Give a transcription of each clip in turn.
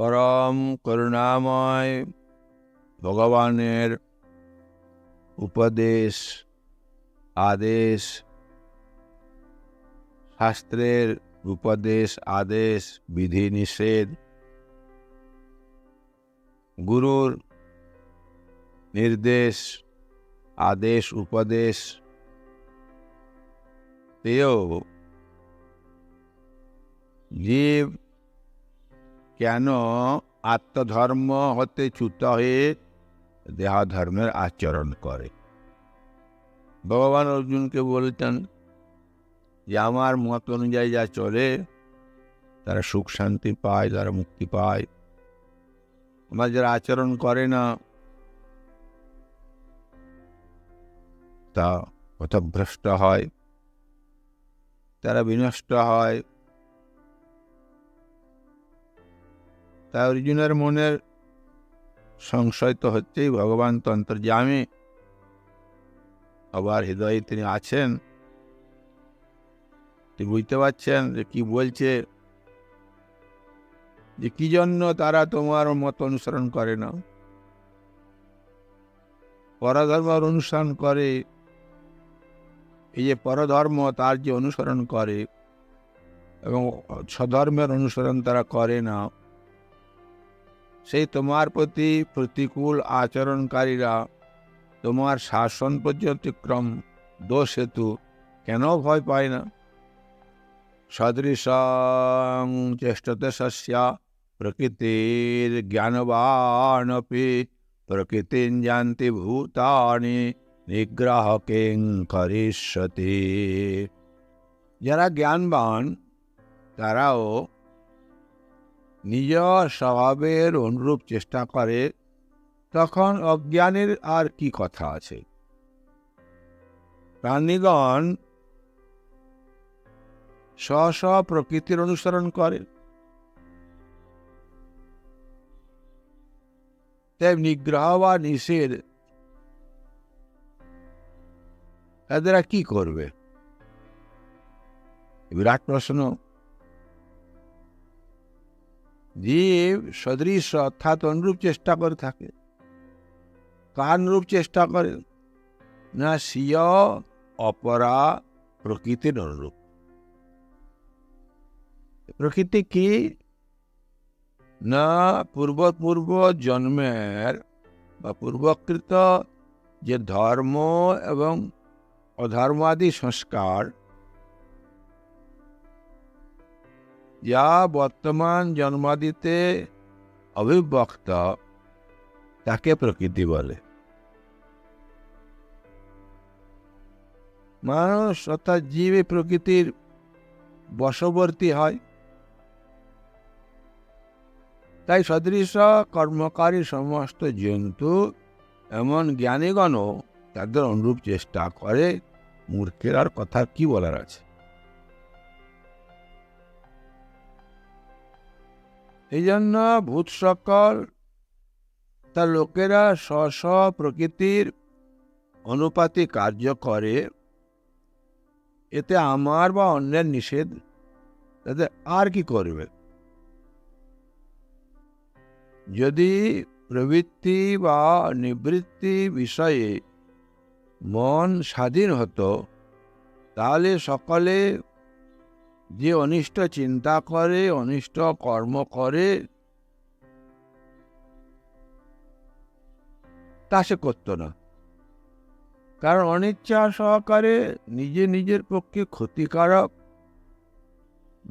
পরম করুণাময় ভগবানের উপদেশ, আদেশ, শাস্ত্রের উপদেশ, আদেশ, বিধি নিষেধ, গুরুর নির্দেশ, আদেশ, উপদেশ, তেও জীব কেন আত্মধর্ম হতে চ্যুত হয়ে দেহধর্মের আচরণ করে? ভগবান অর্জুনকে বলতেন যে, আমার মত অনুযায়ী যা চলে, তারা সুখ শান্তি পায়, তারা মুক্তি পায়। আমার যারা আচরণ করে না, তা পথভ্রষ্ট হয়, তারা বিনষ্ট হয় তা অর্জুনের মনের সংশয় তো হচ্ছেই, ভগবান তো অন্তর্যামী। আবার হৃদয়ে তিনি আছেন। তিনি বুঝতে পারছেন যে কি বলছে, যে কি জন্য তারা তোমার মত অনুসরণ করে না। পরধর্ম অনুসরণ করে, এই যে পরধর্ম তার যে অনুসরণ করে, এবং স্বধর্মের অনুসরণ তারা করে না। সেই তোমার প্রতি প্রতিকূল আচরণকারীরা তোমার শাসন পর্যতিক্রম, দোষ হেতু কেন ভয় পায় না? সদৃশ চেষ্টতে শস্যা, প্রকৃতির জ্ঞানবানপি প্রকৃতি জানতি ভূতানি নিগ্রহ করিষ্যতি যারা জ্ঞানবান, তারাও নিজ স্বভাবের অনুরূপ চেষ্টা করে, তখন অজ্ঞানের আর কি কথা আছে? প্রাণীগণ স্ব স্ব প্রকৃতির অনুসরণ করে। তাই নিগ্রহ বা নিষেধ তাদেরা কি করবে? বিরাট প্রশ্ন। জীব সদৃশ অর্থাৎ অনুরূপ চেষ্টা করে থাকে। কার চেষ্টা করে? না স্বীয়, অপরা, প্রকৃতির অনুরূপ। প্রকৃতি কি? না পূর্ব পূর্ব জন্মের বা পূর্বকৃত যে ধর্ম এবং অধর্ম আদি সংস্কার যা বর্তমান জন্মাদিতে অভিব্যক্ত তাকে প্রকৃতি বলে। মানুষ অর্থাৎ জীবে প্রকৃতির বশবর্তী হয়। তাই সদৃশ কর্মকারী সমস্ত জন্তু এমন জ্ঞানীগণও তাদের অনুরূপ চেষ্টা করে, মূর্খের আর কথা কি বলার আছে? এই জন্য ভূত সকল তার লোকেরা স্ব স্ব প্রকৃতির অনুপাতে কার্য করে। এতে আমার বা অন্যের নিষেধ তাদের আর কি করবে? যদি প্রবৃত্তি বা নিবৃত্তি বিষয়ে মন স্বাধীন হতো, তাহলে সকলে যে অনিষ্ট চিন্তা করে, অনিষ্ট কর্ম করে, তা সে করত না। কারণ অনিচ্ছা সহকারে নিজে নিজের পক্ষে ক্ষতিকারক,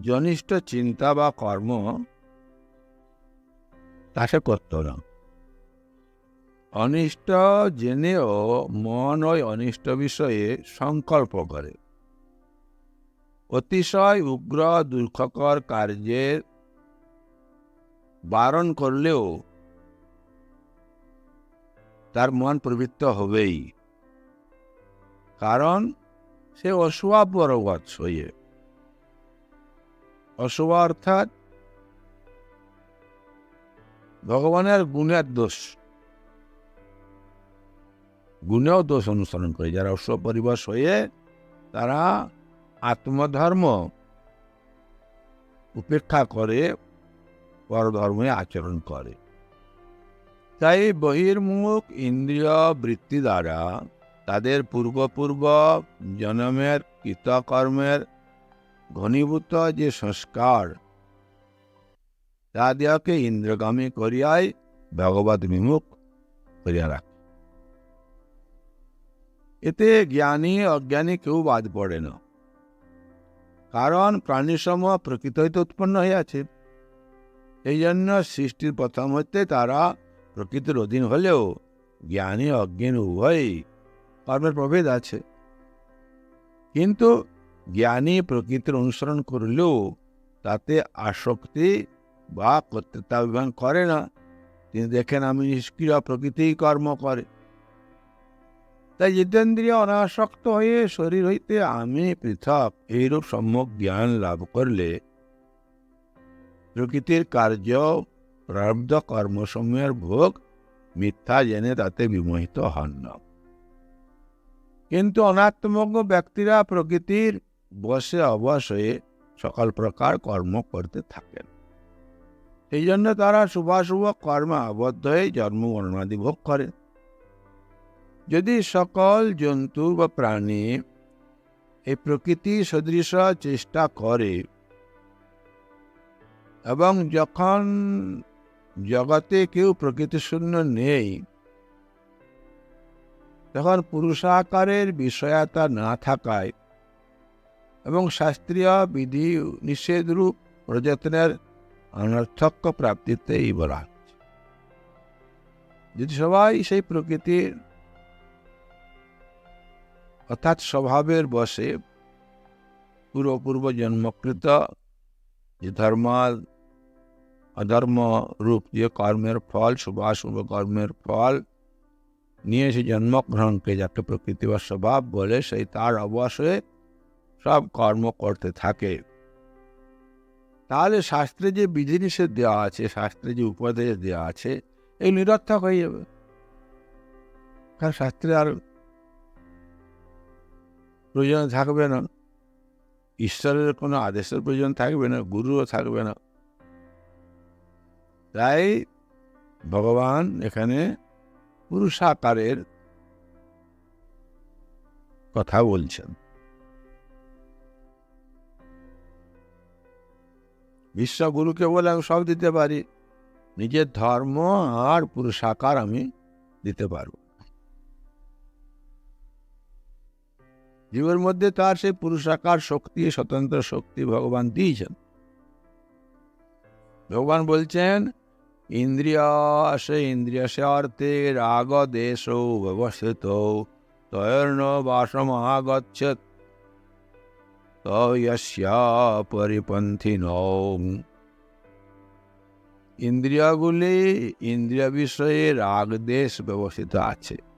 জনিষ্ঠ চিন্তা বা কর্ম, তা সে করত না। অনিষ্ট জেনেও মন ওই অনিষ্ট বিষয়ে সংকল্প করে। অতিশয় উগ্র দুঃখকর কার্যের বারণ করলেও তার মন প্রবৃত্ত হবেই। কারণ সে অশুয়া পরবৎ হয়ে। অশুভ অর্থাৎ ভগবানের গুণের দোষ। গুণেও দোষ অনুসরণ করে। যারা অশুভ পরিবশ হয়ে তারা আত্মধর্ম উপেক্ষা করে পরধর্মে আচরণ করে। তাই বহির্মুখ ইন্দ্রিয় বৃত্তি দ্বারা তাদের পূর্বপূর্ব জন্মের কৃতকর্মের ঘনীভূত যে সংস্কার তাদেরকে ইন্দ্রগামী করিয়াই ভগবত বিমুখ করিয়া রাখে। এতে জ্ঞানী অজ্ঞানী কেউ বাদ পড়ে না। কারণ প্রাণীসমূহ প্রকৃতই হইতে উৎপন্ন হইয়াছে এই জন্য সৃষ্টির প্রথম হইতে তারা প্রকৃতির অধীন হলেও জ্ঞানী, অজ্ঞান উভয়ই কর্মের প্রভেদ আছে। কিন্তু জ্ঞানী প্রকৃতির অনুসরণ করলেও তাতে আসক্তি বা কর্তৃত্বাভিমান করে না। তিনি দেখেন আমি নিষ্ক্রিয় প্রকৃতিই কর্ম করে। তাই জিতেন্দ্রিয় অনাসক্ত হয়ে শরীর হইতে আমি পৃথক এইরূপ সম্যক জ্ঞান লাভ করলে প্রকৃতির কার্য প্রারব্ধ কর্মসমূহের ভোগ মিথ্যা জেনে তাতে বিমোহিত হন না। কিন্তু অনাত্মজ্ঞ ব্যক্তিরা প্রকৃতির বসে অবশ্যই সকল প্রকার কর্ম করতে থাকেন। এই জন্য তারা শুভাশুভ কর্মে আবদ্ধ হয়ে জন্ম ভোগ করে। যদি সকল জন্তু বা প্রাণী এই প্রকৃতি সদৃশ চেষ্টা করে, এবং যখন জগতে কেউ প্রকৃতি শূন্য নেই, তখন পুরুষাকারের বিষয়তা না থাকায় এবং শাস্ত্রীয় বিধি নিষেধরূপ প্রযত্নের অনর্থক্য প্রাপ্তিতেই বলা যদি সবাই সেই প্রকৃতির অর্থাৎ স্বভাবের বসে পূর্বপূর্ব জন্মকৃত যে ধর্ম, অধর্ম রূপ, যে কর্মের ফল শুভাশুভ কর্মের ফল নিয়ে সে জন্মগ্রহণকে যাকে প্রকৃতি বা স্বভাব বলে, সেই তার অবশ্যই সব কর্ম করতে থাকে। তাহলে শাস্ত্রে যে বিধিনিষেধ দেওয়া আছে, শাস্ত্রে যে উপদেশ দেওয়া আছে, এই নিরর্থক হয়ে যাবে। কারণ শাস্ত্রে আর প্রয়োজন থাকবে না। ঈশ্বরের কোনো আদেশের প্রয়োজন থাকবে না, গুরুও থাকবে না। তাই ভগবান এখানে পুরুষাকারের কথা বলছেন। বিশ্বগুরুকে বলে আমি সব দিতে পারি। নিজের ধর্ম আর পুরুষাকার আমি দিতে পারব। জীবের মধ্যে তার সেই পুরুষাকার শক্তি, স্বতন্ত্র শক্তি ভগবান দিয়েছেন। ভগবান বলছেন, ইন্দ্রিয় সে ইন্দ্রিয় অর্থে রাগ দেশ ব্যবস্থিত তয়র্ণ বাসমহাগচ্ছত তয়স্যা পরিপন্থী ইন্দ্রিয়গুলি ইন্দ্রিয় বিষয়ে রাগ দেশ ব্যবস্থিত আছে।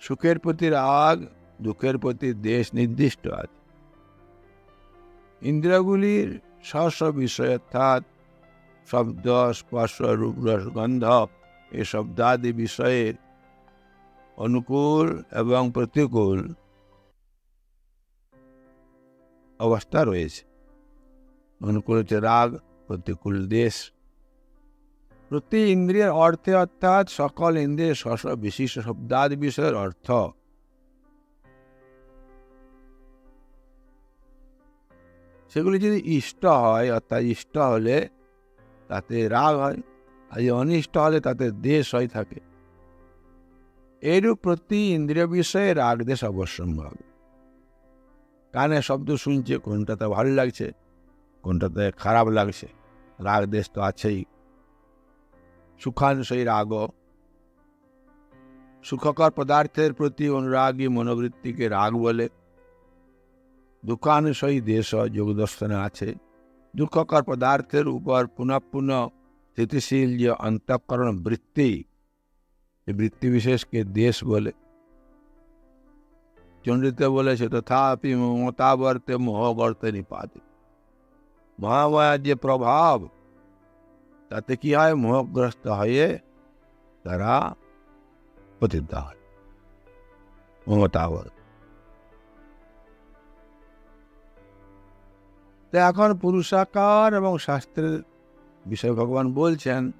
সুখের প্রতি রাগ, দুঃখের প্রতি দেশ নির্দিষ্ট আছে। ইন্দ্রিয়গুলির স্ব বিষয় অর্থাৎ শব্দ, স্পর্শ, রূপ, রস, গন্ধ এ শব্দাদি বিষয়ের অনুকূল এবং প্রতিকূল অবস্থা রয়েছে। অনুকূল হচ্ছে রাগ, প্রতিকূল দেশ। প্রতি ইন্দ্রিয়ের অর্থে অর্থাৎ সকল ইন্দ্রিয়ের স্ব বিশিষ্ট শব্দাদি বিষয়ের অর্থ। সেগুলি যদি ইষ্ট হয়, অর্থাৎ ইষ্ট হলে তাতে রাগ হয়, আর যদি অনিষ্ট হলে তাতে দেশ হয় থাকে। এরূপ প্রতি ইন্দ্রিয় বিষয়ে রাগ, দেশ অবশ্যম্ভাব। কানে শব্দ শুনছে, কোনটাতে ভালো লাগছে, কোনটাতে খারাপ লাগছে, রাগ, দেশ তো আছেই। সুখাংশই রাগ সুখকর পদার্থের প্রতি অনুরাগী মনোবৃত্তিকে রাগ বলে দুঃখানুসয়ী দেশ যোগ দর্শনে আছে দুঃখকর পদার্থের উপর পুনঃ পুনঃ স্থিতিশীল যে অন্তঃকরণ বৃত্তি এই বৃত্তি বিশেষকে দেশ বলে চন্দ্রিতে বলেছে তথাপি মমতাবর্তে মোহবর্তে নিপাতে মহামায়ার যে প্রভাব তাতে কি হয়? মোহগ্রস্ত হয়ে তারা পতিত হয় মমতাবর্ত তো এখন পুরুষাকার এবং শাস্ত্রের বিষয় ভগবান বলছেন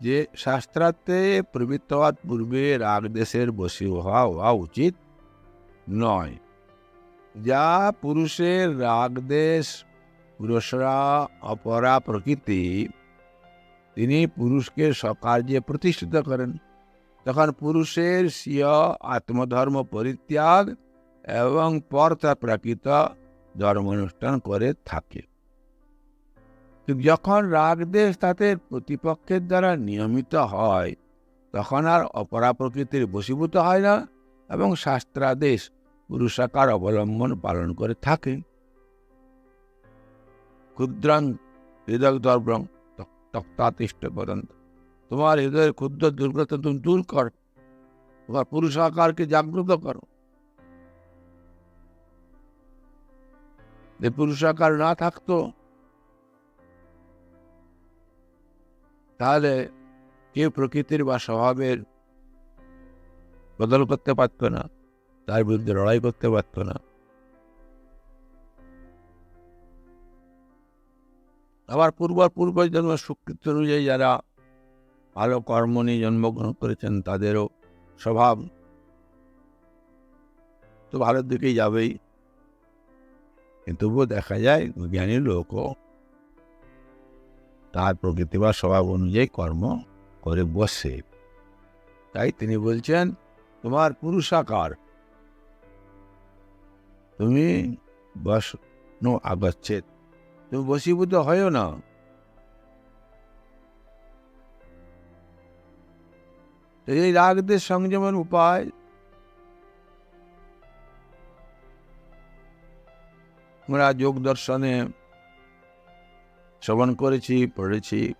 যে শাস্ত্রাতে প্রবৃত্ত হওয়ার পূর্বে রাগ দেশের বসে হওয়া হওয়া উচিত নয়। যা পুরুষের রাগদেশ পুরুষরা অপরা প্রকৃতি তিনি পুরুষকে সকার্যে প্রতিষ্ঠিত করেন, তখন পুরুষের স্বীয় আত্মধর্ম পরিত্যাগ এবং পর্তা প্রাকৃত ধর্মানুষ্ঠান করে থাকে। যখন রাগদেশ তাদের প্রতিপক্ষের দ্বারা নিয়মিত হয়, তখন আর অপরা প্রকৃতির বশীভূত হয় না এবং শাস্ত্রাদেশ পুরুষাকার অবলম্বন পালন করে থাকে। ক্ষুদ্রাং হৃদয় দর্ব্রং তক্তাতিষ্ঠ পদন্ত তোমার হৃদয়ের ক্ষুদ্র দুর্গত তুমি দূর কর। তোমার পুরুষাকারকে জাগ্রত করো। যে পুরুষাকার না থাকতো, তাহলে কেউ প্রকৃতির বা স্বভাবের বদল করতে পারতো না, তার বিরুদ্ধে লড়াই করতে পারতো না। আবার পূর্ব পূর্ব জন্ম সুকৃত অনুযায়ী যারা ভালো কর্ম নিয়ে জন্মগ্রহণ করেছেন, তাদেরও স্বভাব তো ভালোর দিকেই যাবেই। তবুও দেখা যায়, জ্ঞানী লোকও তার প্রকৃতি বা স্বভাব অনুযায়ী কর্ম করে বসে। তাই তিনি বলছেন, তোমার পুরুষাকার, তুমি বস, নো আগচ্ছেদ। তুমি বসীভূত হয়েও না। এই রাগদের সংযমের উপায়। আমরা যোগ দর্শনে শ্রবণ করেছি, পড়েছি।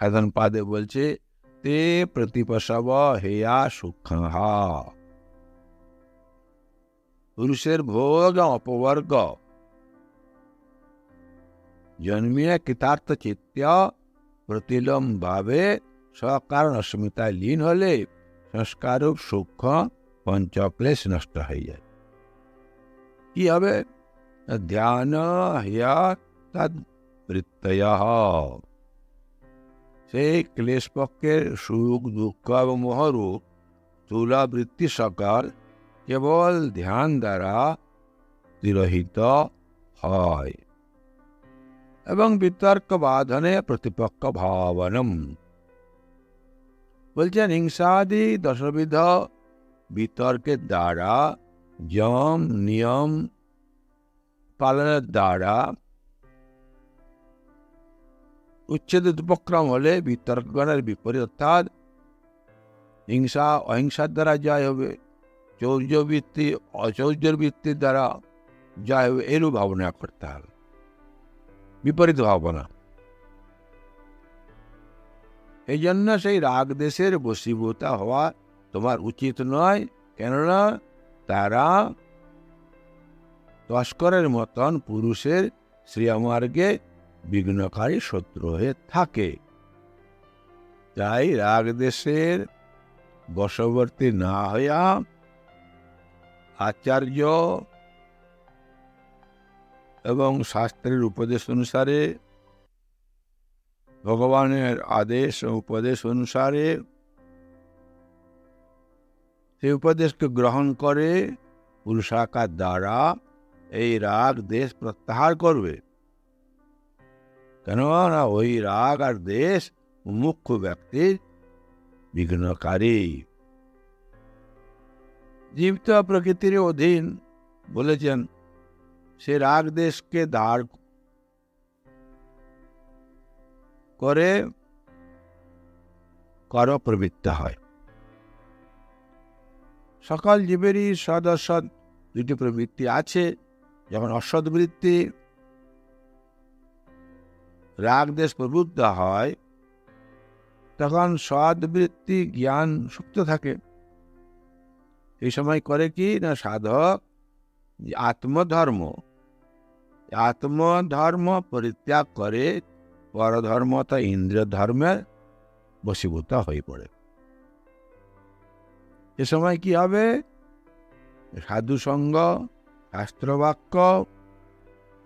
সাধন পাদে বলছে, তে প্রতিপসব হেয়া সুখহা। পুরুষের ভোগ অপবর্গ জন্মিয়ে কৃতার্থ চিত্ত প্রতিলম্ভাবে সকারণ অস্মিতায় লীন হলে সংস্কারূপ সূক্ষ্ম পঞ্চক্লেশ নষ্ট হয়ে যায় কি হবে? ধ্যান হিয়া বৃত্তয়। সেই ক্লেশ পক্ষের সুখ, দুঃখ এবং মোহরূপ স্থূলা বৃত্তি সকল কেবল ধ্যান দ্বারা তিরোহিত হয়। এবং বিতর্ক বাধনে প্রতিপক্ষ ভাবনম বলছেন, হিংসাদি দশবিধ বিতর্কের দ্বারা, যম নিয়ম পালনের দ্বারা উচ্ছেদ উপক্রম হলে বিতর্কগণের বিপরীত, অর্থাৎ হিংসা, অহিংসার দ্বারা জয় হবে, চৌর্যবৃত্তি অচৌর্যের বৃত্তির দ্বারা জয় হবে, এরূপ ভাবনা করতে হবে। বিপরীত ভাবনা এই জন্য সেই রাগ দেশের বশীভূতা হওয়া তোমার উচিত নয়, কেননা তারা তস্করের মতন পুরুষের শ্রিয়মার্গে বিঘ্নকারী শত্রু হয়ে থাকে। তাই রাগ দেশের বশবর্তী না হইয়া আচার্য এবং শাস্ত্রের উপদেশ অনুসারে, ভগবানের আদেশ ও উপদেশ অনুসারে সেই উপদেশকে গ্রহণ করে পুরুষাকার দ্বারা এই রাগ, দেশ প্রত্যাহার করবে। কেননা ওই রাগ আর দেশ মুখ্য ব্যক্তির বিঘ্নকারী। জীবিত প্রকৃতির অধীন বলেছেন সে রাগ দেশকে দাঁড় করে কর প্রবৃত্ত হয়। সকল জীবেরই সদ অসৎ দুটি প্রবৃত্তি আছে, যেমন অসৎ বৃত্তি, রাগ দেশ প্রবুদ্ধ হয়, তখন সদ্বৃত্তি জ্ঞান সুপ্ত থাকে। এই সময় করে কি না সাধক? আত্মধর্ম। আত্মধর্ম পরিত্যাগ করে পরধর্ম তা ইন্দ্রিয় ধর্মের বশীভূত হয়ে পড়ে। এ সময় কি হবে? সাধু সঙ্গ শাস্ত্রবাক্য,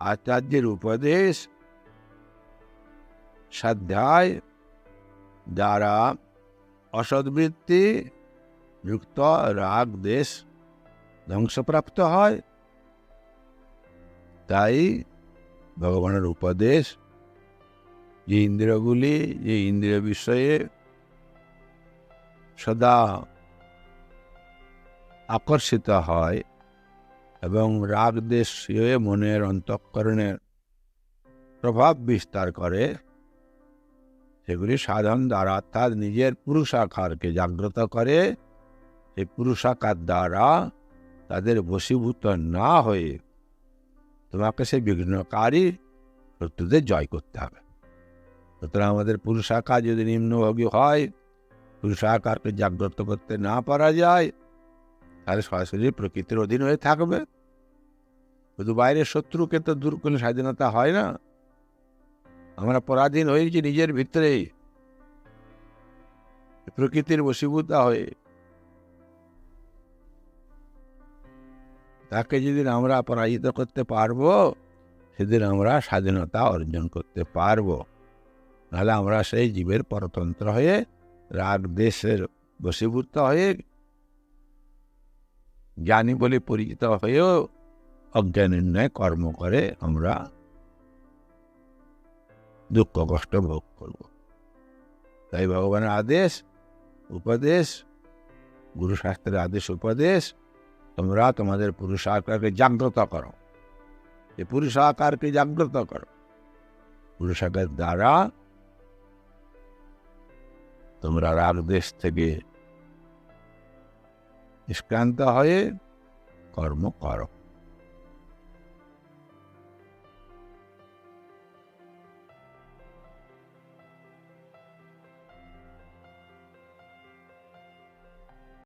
আচার্যের উপদেশ, সাধ্যায় দ্বারা অসদ্বৃত্তি যুক্ত রাগ, দেশ ধ্বংসপ্রাপ্ত হয়। তাই ভগবানের উপদেশ, যে ইন্দ্রিয়গুলি, যে ইন্দ্রিয় বিষয়ে সদা আকর্ষিত হয় এবং রাগ দেশ হয়ে মনের অন্তঃকরণের প্রভাব বিস্তার করে, সেগুলি সাধন দ্বারা অর্থাৎ নিজের পুরুষাকারকে জাগ্রত করে, সেই পুরুষাকার দ্বারা তাদের বশীভূত না হয়ে তোমাকে সেই বিঘ্নকারী শত্রুদের জয় করতে হবে। সুতরাং আমাদের পুরুষ পুরুষাকার যদি নিম্নভোগী হয় পুরুষ পুরুষাকারকে জাগ্রত করতে না পারা যায়, তাহলে সরাসরি প্রকৃতির অধীন হয়ে থাকবে। শুধু বাইরের শত্রুকে তো দূর করলে স্বাধীনতা হয় না। আমরা পরাধীন হয়েছি নিজের ভিতরে প্রকৃতির বশীভূত হয়ে তাকে যেদিন আমরা পরাজিত করতে পারব, সেদিন আমরা স্বাধীনতা অর্জন করতে পারব। নাহলে আমরা সেই জীবের পরতন্ত্র হয়ে রাগ দেশের বশীভূত হয়ে জ্ঞানী বলে পরিচিত হয়েও অজ্ঞানের ন্যায় কর্ম করে আমরা দুঃখ, কষ্ট ভোগ করব। তাই ভগবানের আদেশ, উপদেশ, গুরুশাস্ত্রের আদেশ, উপদেশ তোমরা তোমাদের পুরুষ আকারকে জাগ্রত করো। এই পুরুষাকারকে জাগ্রত করো। পুরুষ আকার দ্বারা তোমরা রাগ দেশ থেকে নিষ্ক্রান্ত হয়ে কর্ম করো।